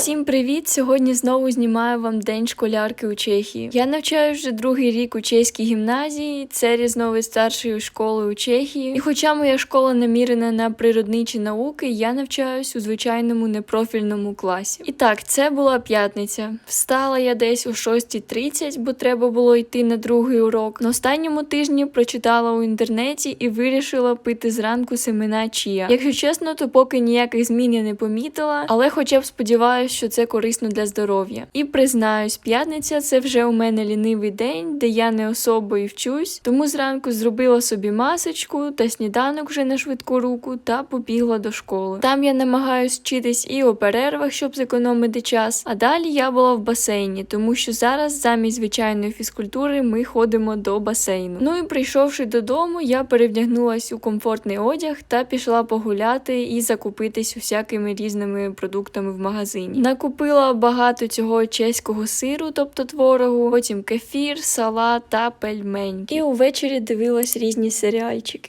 Усім привіт! Сьогодні знову знімаю вам День школярки у Чехії. Я навчаю вже другий рік у чеській гімназії, це різновид старшої школи у Чехії. І хоча моя школа намірена на природничі науки, я навчаюсь у звичайному непрофільному класі. І так, це була п'ятниця. Встала я десь о 6.30, бо треба було йти на другий урок. На останньому тижні прочитала у інтернеті і вирішила пити зранку семена чія. Якщо чесно, то поки ніяких змін я не помітила, але хоча б сподіваюся, що це корисно для здоров'я. І признаюсь, п'ятниця це вже у мене лінивий день, де я не особо і вчусь, тому зранку зробила собі масочку та сніданок вже на швидку руку та побігла до школи. Там я намагаюсь вчитись і у перервах, щоб зекономити час. А далі я була в басейні, тому що зараз замість звичайної фізкультури ми ходимо до басейну. Ну і прийшовши додому, я перевдягнулась у комфортний одяг та пішла погуляти і закупитись усякими різними продуктами в магазині. Накупила багато цього чеського сиру, тобто творогу, потім кефір, салат та пельменьки. І увечері дивилась різні серіальчики.